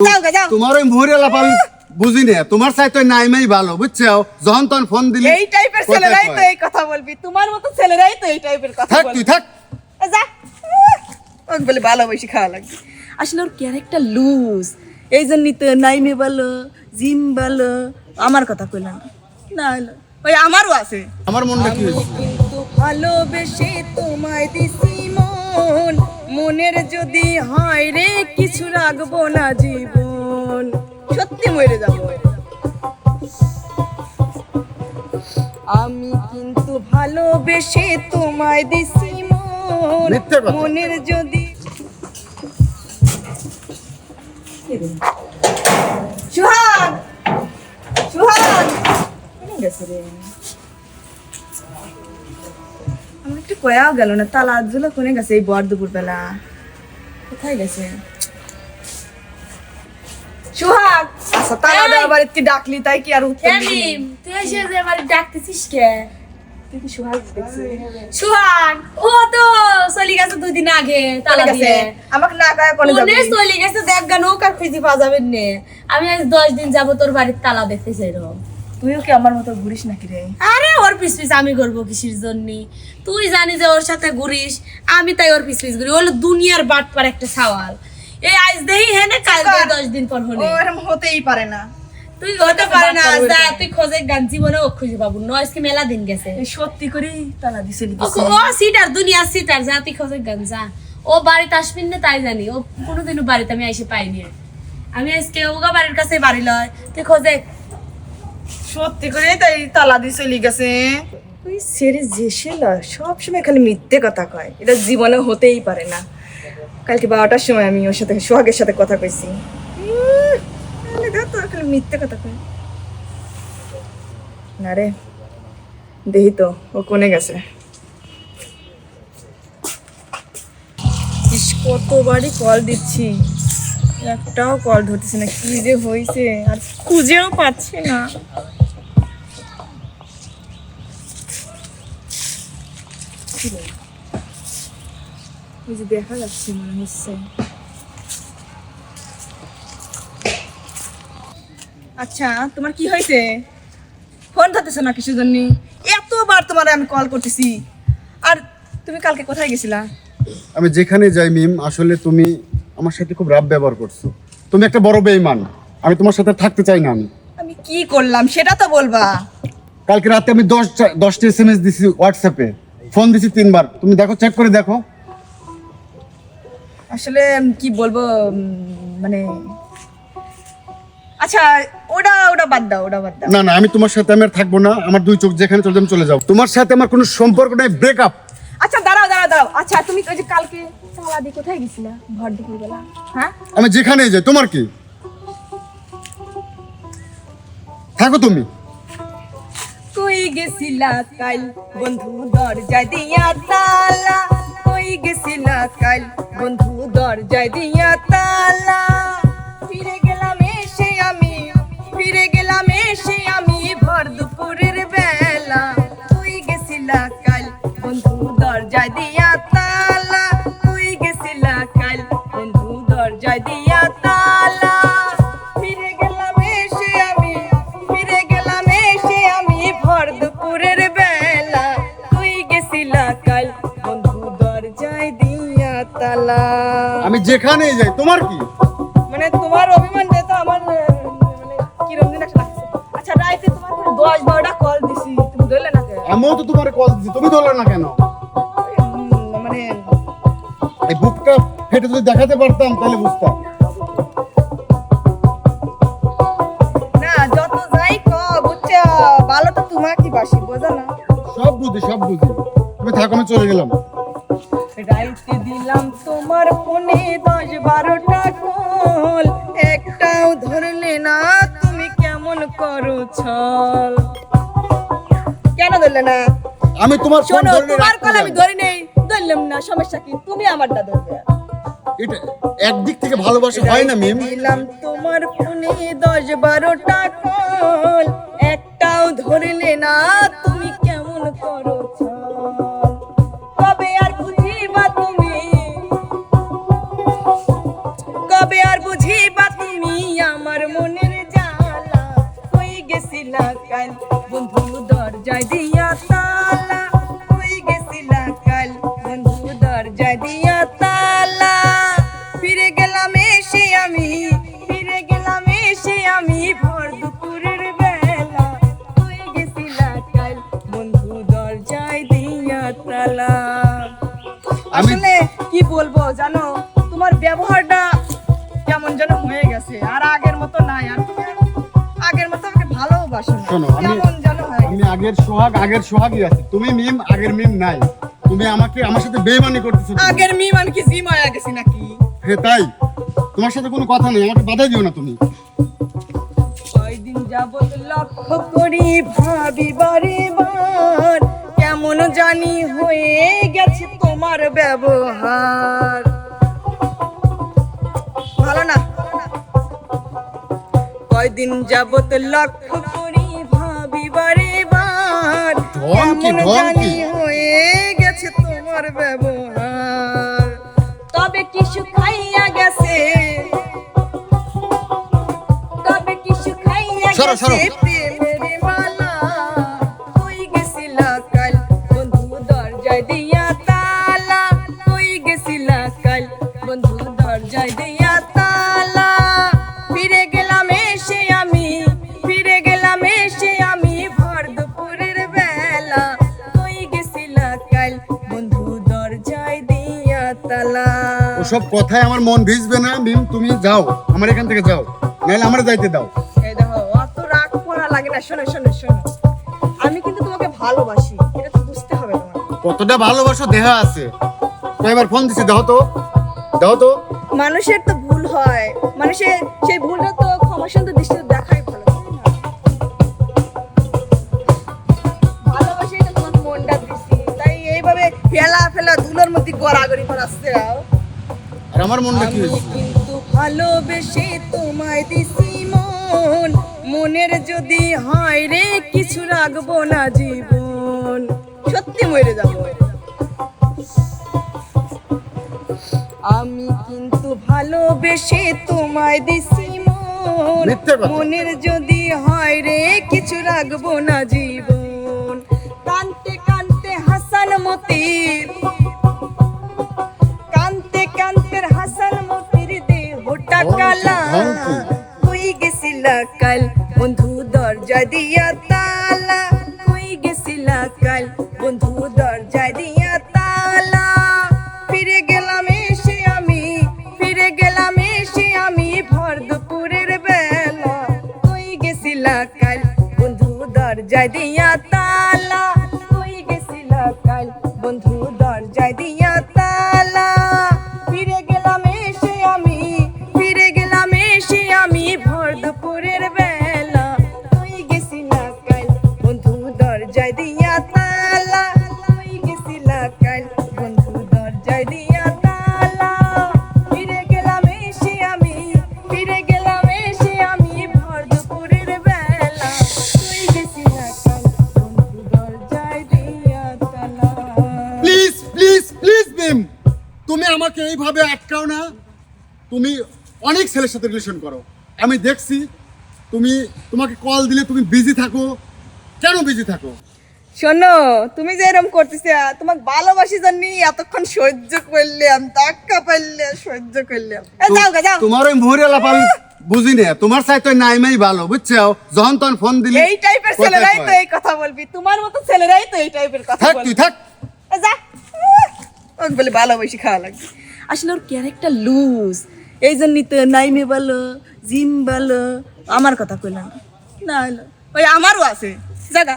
তোমার ওই মুহুরি লাপ বুঝি না তোমার চাই তো নাইমাই ভালো বুঝছ? যখন তখন ফোন দিলি এই টাইপের ছেলেরাই তো এই কথা বলবি তোমার মতো ছেলেরাই তো এই টাইপের কথা থাক তুই থাক। যা। ওকে বলে ভালোবাসি খাওয়া লাগবে। আসলে ওর ক্যারেক্টার লুজ এই জন্যই তো নাইমে বলো জিম বলো আমার কথা কইলাম না। হলো ওই আমারও আছে। আমার মনটা কি ভালোবেসে তোমায় দিছি মন। মনের যদি হয় রে কিছু রাখব না জীবন। সত্যি মরে যাব। আমি কিন্তু ভালোবেসে তোমায় দিছি মন। মনের যদি সুহাগ! সুহাগ! গেছে রে? কয়াও গেল না তালা আজগুলো কোনে গেছে এই বর দুপুর বেলা কোথায় গেছে? সুহাগ! আচ্ছা তালা বাড়িতে কি ডাকলি তাই কি আর উত্তর তুই এসে যে আমার ডাকতেছিস কে? তুই কি সুহাগ দেখছিস? ও তো চলে গেছে দুই দিন আগে তালা দিয়ে। আমাকে না কয়া কোনে যাবি? চলে গেছে দেখ গা নৌকার খুঁজে পাওয়া যাবে নে। আমি আজ দশ দিন যাব তোর বাড়ির তালা দেখতে চাই রকম তুইও কি আমার মতো ঘুরিস নাকি রে? আরে ওর পিস পিস আমি করব কিসের জন্য? তুই জানি যে ওর সাথে ঘুরিস আমি তাই ওর পিস পিস ঘুরি। হলো দুনিয়ার বাট পার একটা সওয়াল। এই আজ দেহি হ্যাঁ না কাল দেহি দশ দিন পর হলে। এরকম হতেই পারে না। তুই হতে পারে না আজ বাটপার তুই খোঁজে গান জীবনে ও খুঁজে পাবো নয়সকে মেলা দিন গেছে। সত্যি করে তালা দিছে ও দিছে ও সিটার দুনিয়া সিটার যা তুই খোঁজে গান যা। ও বাড়িতে আসবিন না তাই জানি। ও কোনোদিনও বাড়িতে আমি এসে পাইনি। আমি আজকে ওগা বাড়ির কাছে বাড়ি লয় তুই খোঁজে সত্যি করে তাই তালা দিছে লিগেছে তুই সেরে জেসে লয় সবসময় খালি মিথ্যে কথা কয়। এটা জীবনে হতেই পারে না। কালকে বারোটার সময় আমি ওর সাথে, সোহাগের সাথে কথা কইছি। খালি মিথ্যে কথা কয়। না রে দেহি তো, ও কোনে গেছে? কতবারই কল দিচ্ছি। একটাও কল ধরতেছে না, কি যে হয়েছে আর খুঁজেও পাচ্ছি না কি রে? ওই যে দেখা যাচ্ছে মনে হচ্ছে। আচ্ছা তোমার কি হয়েছে? ফোন ধরতেছো না কিছু জন্য এতবার তোমার আমি কল করতেছি। আর তুমি কালকে কোথায় গেছিলা? আমি যেখানে যাই মিম আসলে তুমি আমার সাথে খুব রাব ব্যবহার করছ। তুমি একটা বড় বেইমান আমি তোমার সাথে থাকতে চাই না আমি। আমি কি করলাম সেটা তো বলবা। কালকে রাতে আমি দশ দশটা এস এম এস দিছি হোয়াটসঅ্যাপে ফোন দিছি তিনবার। তুমি দেখো চেক করে দেখো। আসলে কি বলব মানে আচ্ছা ওটা ওটা বাদ দাও ওটা বাদ দাও। না না আমি তোমার সাথে আমি আর থাকব না। আমার দুই চোখ যেখানে চলে যাবে চলে যাব। তোমার সাথে আমার কোনো সম্পর্ক নাই ব্রেকআপ আচ্ছা দাঁড়াও দাঁড়াও দাঁড়াও। আচ্ছা তুমি ওই যে কালকে তালা দিয়ে কোথায় গেছিলা? ভর দুপুর বেলা। হ্যাঁ? আমি যেখানে যাই তোমার কি? থাকো তুমি। কই গেছিলা কাল। বন্ধু দরজা দিয়া তালা। কই গেছিলা কাল। বন্ধু দরজা দিয়া তালা। ফিরে যেখানে যাই তোমার কি? মানে তোমার অভিমান যেত আমার আহ, মানে কিরম দিন একটা লাগছে। আচ্ছা রাইতে তোমার কোনো দশ বারোটা কল দিছি তুমি ধরলে না কেন? আমিও তো তোমার কল দিচ্ছি তুমি ধরলে না কেন? মানে এই বুকটা ফেটে যদি দেখাতে পারতাম তাহলে বুঝতাম। না যত যাই ক বুঝছ ভালো তো তোমাকে বাসি বোঝা না। সব বুঝি সব বুঝি। তুমি থাকো আমি চলে গেলাম। রাইতে দিলাম তোমার ফোনে দশ বারোটা কল। একটাও ধরলে না তুমি কেমন করো ছল? কেন ধরলে না? আমি তোমার ফোন শোনো ধরে তোমার কল আমি। ধরে নেই। ধরলাম না সমস্যা কি? তুমি আমারটা ধরবে এটা একদিক থেকে ভালোবাসা হয় না মিম দিলাম তোমার ফোনে দশ বারোটা কল। একটাও ধরলে না তুমি কেমন করো ছল? কবে আর বুঝি বা তুমি আমার মনের জ্বালা। হই গেছিলা কাল? বন্ধু দরজায় দিয়া তালা। হই গেছিলা কাল? বন্ধু দরজায় দিয়া তালা। ফিরে গেলাম এসে আমি ফিরে গেলাম এসে আমি ভর দুপুরের বেলা। হই গেছিলা কাল? বন্ধু দরজায় দিয়া তালা। আসলে কি বলব জানো তোমার ব্যবহার কেমন যেন হয়ে গেছে। আর আগের মতো নাই। আর আগের মতো আমাকে ভালোবাসো না। শোনো, আমি- কেমন যেন হয়ে গেছে। তুমি আগের সোহাগ আগের সোহাগই আছে। তুমি মিম আগের মিম নাই। তুমি আমাকে আমার সাথে বেমানি করতেছো তুমি। আগের মি মানে কি জিম হয়ে গেছি নাকি? হে তাই? তোমার সাথে কোনো কথা নেই। আমাকে বাধা দিও না তুমি। কয়দিন যাবত লক্ষ্য করি ভাবি বারে বার। কেমন জানি হয়ে গেছে তোমার ব্যবহার। কয়দিন যাবত লক্ষ্য করি ভাবি বারে বার। কেমন জানি হয়ে গেছে তোমার ব্যবহার। তবে কিছু খাইয়া গেছে। তবে কিছু খাইয়া। গেছে ওসব কথায় আমার মন ভিজবে না। মিম তুমি যাও। আমার এখান থেকে যাও। নাহলে আমার যাইতে দাও। এই দেখো অত রাগ করা লাগে না। শোনো শোনো শোনো। আমি কিন্তু তোমাকে ভালোবাসি। এটা তো বুঝতে হবে তোমার কতটা ভালোবাসো দেহা আছে। ফোন দিছি দাও তো। দাও তো। মানুষের তো ভুল হয়। মানুষের সেই ভুলটা তো ক্ষমাসুন্দর দৃষ্টিতে দেখাই ভালো তো মনটা দিছি। তাই এইভাবে ফেলা ফেলা ধুলোর মধ্যে গড়াগড়ি করাচ্ছে। আর আমার মনটা কি কিন্তু ভালোবেসে তোমায় দিছি মন। মনের যদি হয় রে কিছু রাখব না জীবন। সত্যি মরে যাব। আমি কিন্তু ভালোবেসে তোমায় দিছি মন। মনের যদি হয় রে কিছু রাখব না জীবন। দরজা দিয়া তালা। ফিরে গেলাম এসে আমি, ফিরে গেলাম এসে আমি ভর দুপুরের বেলা। কই গেছিলা কাল বন্ধু দরজায় দিয়া তুমি অনেক ছেলের সাথে রিলেশন করো। আমি দেখছি তুমি তোমাকে কল দিলে তুমি বিজি থাকো। কেন বিজি থাকো? শোনো তুমি যে এরকম করতেছে তোমাকে ভালোবাসি জন্য এতক্ষণ সহ্য করলাম ধাক্কা পাইলে সহ্য করলাম যাও গা যাও। তোমার ওই মুহুরিয়ালা পাল বুঝি না তোমার চাই তো নাইমাই ভালো বুঝছ যখন তখন ফোন দিলে এই টাইপের ছেলেরাই তো এই কথা বলবি তোমার মতো ছেলেরাই তো এই টাইপের কথা থাক তুই থাক। এ যা। ওকে বলে ভালোবাসি খাওয়া লাগবে। আসলে ওর ক্যারেক্টার লুজ এই জন্যই তো নাইমে বলো, জিম বলো, আমার কথা কইলাম না। হলো ওই আমারও আছে। জাগা।